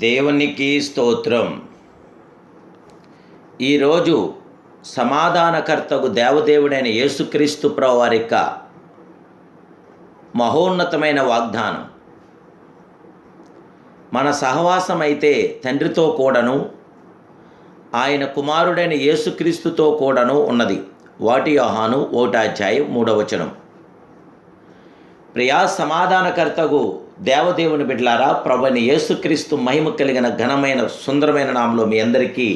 దేవునికి స్తోత్రం. ఈరోజు సమాధానకర్తకు దేవదేవుడైన యేసుక్రీస్తు ప్రవారిక యొక్క మహోన్నతమైన వాగ్దానం. మన సహవాసం అయితే తండ్రితో కూడాను ఆయన కుమారుడైన యేసుక్రీస్తుతో కూడాను ఉన్నది. వాటి యోహాను ఓటాధ్యాయం మూడవచనం ప్రియా సమాధానకర్తకు దేవదేవుని బిడ్లారా ప్రభుని యేసుక్రీస్తు మహిమ కలిగిన ఘనమైన సుందరమైన నామంలో మీ అందరికీ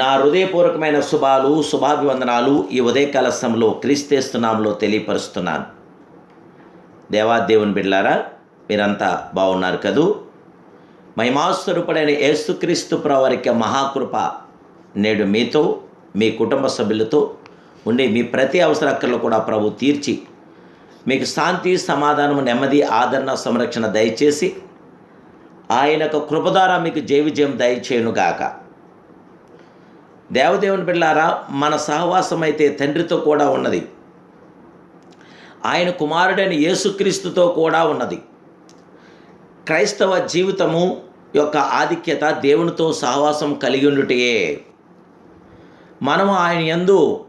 నా హృదయపూర్వకమైన శుభాలు శుభాభివందనాలు ఈ ఉదయకాల సమయంలో క్రీస్తేస్తున్నాంలో తెలియపరుస్తున్నాను. దేవాదేవుని బిడ్లారా మీరంతా బాగున్నారు కదూ? మహిమాస్వరూపుడైన యేసుక్రీస్తు ప్రవరిక మహాకృప నేడు మీతో మీ కుటుంబ సభ్యులతో ఉండి మీ ప్రతి అవసరక్కర్లు కూడా ప్రభు తీర్చి మీకు శాంతి సమాధానము నెమ్మది ఆదరణ సంరక్షణ దయచేసి ఆయన యొక్క కృప ద్వారా మీకు జయ విజయం దయచేయునుగాక. దేవదేవుని బిడ్డారా మన సహవాసం అయితే తండ్రితో కూడా ఉన్నది. ఆయన కుమారుడైన యేసుక్రీస్తుతో కూడా ఉన్నది. క్రైస్తవ జీవితము యొక్క ఆధిక్యత దేవునితో సహవాసం కలిగి ఉండుటయే మనము ఆయన యందు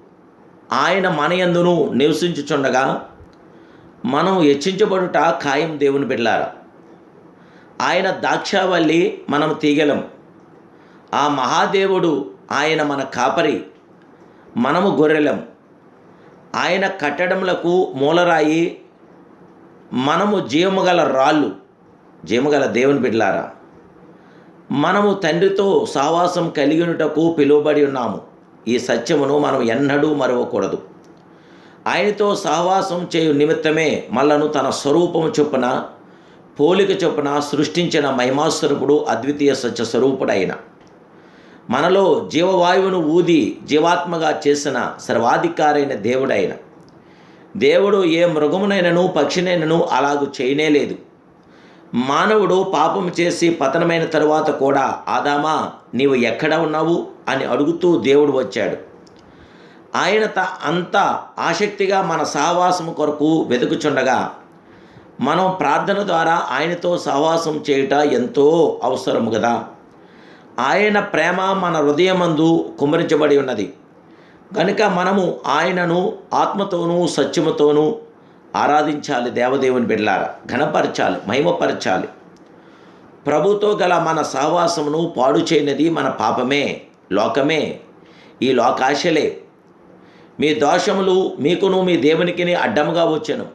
ఆయన మన యందును నివసించుచుండగా మనం హెచ్చించబడుట ఖాయం దేవుని బిడ్డారా ఆయన దాక్షావల్లి మనం తీగలం. ఆ మహాదేవుడు ఆయన మన కాపరి. మనము గొర్రెలం. ఆయన కట్టడములకు మూలరాయి. మనము జీవముగల రాళ్ళు. జీవముగల దేవుని బిడ్లారా మనము తండ్రితో సహవాసం కలిగినటకు పిలువబడి ఉన్నాము. ఈ సత్యమును మనం ఎన్నడూ మరవకూడదు. ఆయనతో సహవాసం చేయు నిమిత్తమే మళ్ళను తన స్వరూపము చొప్పున పోలిక చొప్పున సృష్టించిన మహిమాస్వరూపుడు అద్వితీయ సత్య స్వరూపుడైన. మనలో జీవవాయువును ఊది జీవాత్మగా చేసిన సర్వాధికారైన దేవుడైన. దేవుడు ఏ మృగమునైనను పక్షినైనను అలాగూ చేయనేలేదు మానవుడు పాపం చేసి పతనమైన తరువాత కూడా ఆదామా నీవు ఎక్కడ ఉన్నావు? అని అడుగుతూ దేవుడు వచ్చాడు. ఆయన త అంత ఆసక్తిగా మన సహవాసము కొరకు వెతుకుచుండగా మనం ప్రార్థన ద్వారా ఆయనతో సహవాసం చేయుట ఎంతో అవసరము కదా ఆయన ప్రేమ మన హృదయమందు కుమరించబడి ఉన్నది. కనుక మనము ఆయనను ఆత్మతోనూ సత్యముతోనూ ఆరాధించాలి దేవదేవుని బిడ్లారా ఘనపరచాలి మహిమపరచాలి. ప్రభుతో గల మన సహవాసమును పాడు చేయనిది మన పాపమే లోకమే. ఈ లోకాశలే మీ దోషములు మీకును మీ దేవునికిని అడ్డముగా వచ్చెను.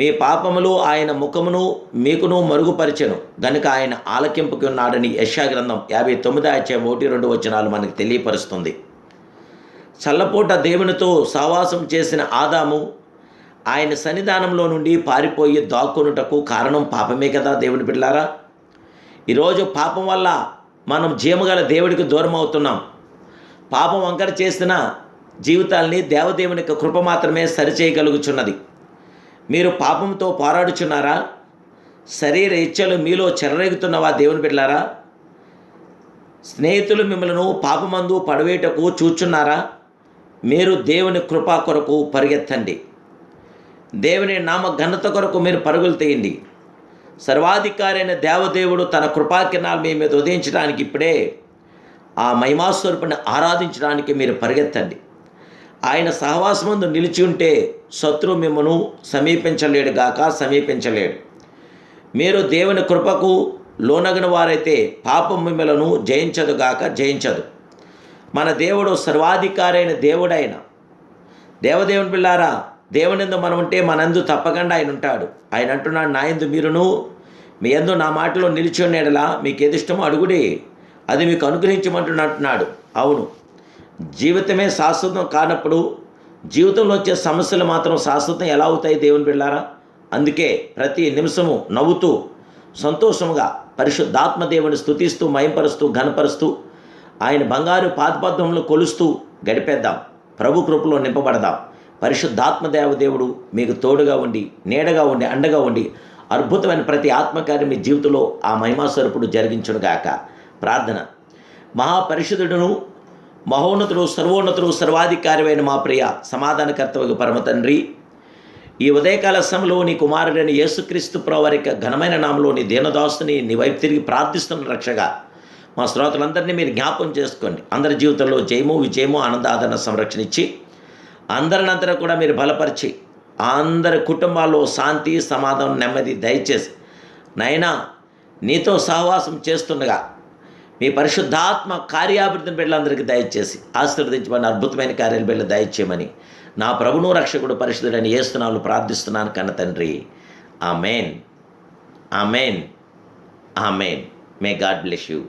మీ పాపములు ఆయన ముఖమును మీకును మరుగుపరిచెను. గనుక ఆయన ఆలకింపుకి ఉన్నాడని యశాగ్రంథం యాభై తొమ్మిది అధ్యాయం ఒకటి రెండు వచనాలు మనకు తెలియపరుస్తుంది. చల్లపూట దేవునితో సావాసం చేసిన ఆదాము ఆయన సన్నిధానంలో నుండి పారిపోయి దాక్కునుటకు కారణం పాపమే కదా దేవుని బిడ్డారా ఈరోజు పాపం వల్ల మనం జీవగల దేవుడికి దూరం అవుతున్నాం పాపం వంకర చేసిన జీవితాల్ని దేవదేవుని యొక్క కృప మాత్రమే సరిచేయగలుగుచున్నది. మీరు పాపంతో పోరాడుచున్నారా? శరీర ఇచ్చలు మీలో చెలరేగుతున్నవా దేవుని బిడ్డారా స్నేహితులు మిమ్మల్ని పాపమందు పడవేటకు చూచున్నారా? మీరు దేవుని కృపా కొరకు పరిగెత్తండి. దేవుని నామ ఘనత కొరకు మీరు పరుగులు తీయండి. సర్వాధికారి అయిన దేవదేవుడు తన కృపాకిరణాలు మీ మీద ఉదయించడానికి ఇప్పుడే ఆ మహిమాస్వరూపుని ఆరాధించడానికి మీరు పరిగెత్తండి. ఆయన సహవాసమందు నిలిచి ఉంటే శత్రు మిమ్మను సమీపించలేడు గాక సమీపించలేడు. మీరు దేవుని కృపకు లోనగిన వారైతే పాపం మిమ్మలను జయించదు గాక జయించదు. మన దేవుడు సర్వాధికారైన దేవుడైన. దేవదేవుని పిల్లారా దేవునిందు మనం ఉంటే మనందు తప్పకుండా ఆయన ఉంటాడు. ఆయన అంటున్నాడు నా ఎందు మీరును మీ ఎందు నా మాటలో నిలిచి ఉండేలా మీకు ఏది ఇష్టమో అడుగుడి. అది మీకు అనుగ్రహించమంటున్నట్టున్నాడు అవును. జీవితమే శాశ్వతం కానప్పుడు జీవితంలో వచ్చే సమస్యలు మాత్రం శాశ్వతం ఎలా అవుతాయి దేవుని బిళ్ళారా? అందుకే ప్రతి నిమిషము నవ్వుతూ సంతోషముగా పరిశుద్ధాత్మ దేవుని స్థుతిస్తూ మయంపరుస్తూ ఘనపరుస్తూ ఆయన బంగారు పాదపద్మంలో కొలుస్తూ గడిపేద్దాం. ప్రభు కృపలో నింపబడదాం. పరిశుద్ధాత్మ దేవదేవుడు మీకు తోడుగా ఉండి నీడగా ఉండి అండగా ఉండి అద్భుతమైన ప్రతి ఆత్మకార్యం మీ జీవితంలో ఆ మహిమాస్వరూపుడు జరిగించునుగాక. ప్రార్థన. మహాపరిశుద్ధుడును మహోన్నతుడు సర్వోన్నతుడు సర్వాధికారమైన మా ప్రియ సమాధానకర్తవకు పరమ తండ్రి ఈ ఉదయకాల సమయంలో నీ కుమారుడైన యేసుక్రీస్తు ప్రవారిక ఘనమైన నామలో నీ నీ వైపు తిరిగి ప్రార్థిస్తున్న రక్షగా మా శ్రోతలందరినీ మీరు జ్ఞాపకం చేసుకోండి. అందరి జీవితంలో జయము విజయము ఆనంద ఆదరణ సంరక్షణ ఇచ్చి అందరినంతరం కూడా మీరు బలపరిచి అందరి కుటుంబాల్లో శాంతి సమాధానం నెమ్మది దయచేసి నైనా నీతో సహవాసం చేస్తుండగా మీ పరిశుద్ధాత్మ కార్యాభివృద్ధిని బిడ్డలందరికీ దయచేసి ఆశీర్వదించమని అద్భుతమైన కార్యాలు బిడ్డలు దయచేయమని నా ప్రభును రక్షకుడు పరిశుద్ధుడని ఏస్తున్నాను ప్రార్థిస్తున్నాను కన్న తండ్రి. Amen. Amen may God bless you.